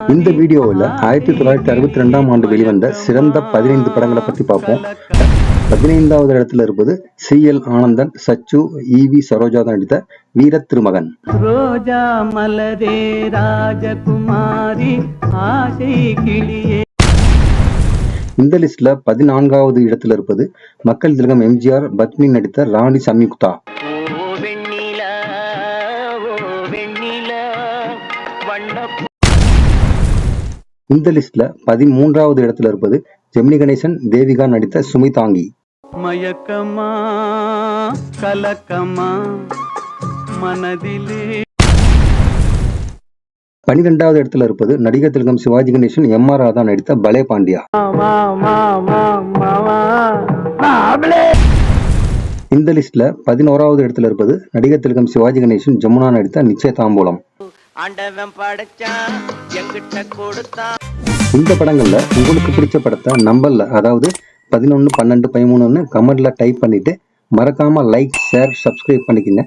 இந்த வீடியோவில் ஆயிரத்தி தொள்ளாயிரத்தி அறுபத்தி ரெண்டாம் ஆண்டு வெளிவந்த சிறந்த பதினைந்து படங்களை பற்றி பார்ப்போம். பதினைந்தாவது இடத்துல இருப்பது C. L. Anandan Sachu E V Saroja நடித்த வீர திருமகன். ரோஜா மலரே ராஜகுமாரி ஆசை கிளியே. இந்த லிஸ்ட்ல பதினான்காவது இடத்துல இருப்பது மக்கள் திலகம் எம்ஜிஆர் பத்மினி நடித்த ராணி சம்யுக்தா இந்த லிஸ்ட்ல பதிமூன்றாவது இடத்துல இருப்பது ஜெமினி கணேசன் தேவிகா நடித்த சுமிதாங்கி. மயக்கமா கலக்கமா மனதிலே. பனிரெண்டாவது இடத்துல இருப்பது நடிகர் திலகம் சிவாஜி கணேசன் எம் ஆர் ராதா நடித்த பலே பாண்டியா. இந்த லிஸ்ட்ல பதினோராவது இடத்துல இருப்பது நடிகர் திலகம் சிவாஜி கணேசன் ஜமுனா நடித்த நிச்சய தாம்பூலம் ஆண்டவன் எங்கிட்ட கொடுத்தான் இந்த படங்களில் உங்களுக்கு பிடிச்ச படத்தை நம்பரில் அதாவது பதினொன்று பன்னெண்டு பதிமூணுன்னு கமெண்டில் டைப் பண்ணிவிட்டு மறக்காமல் லைக் ஷேர் சப்ஸ்கிரைப் பண்ணிக்கங்க.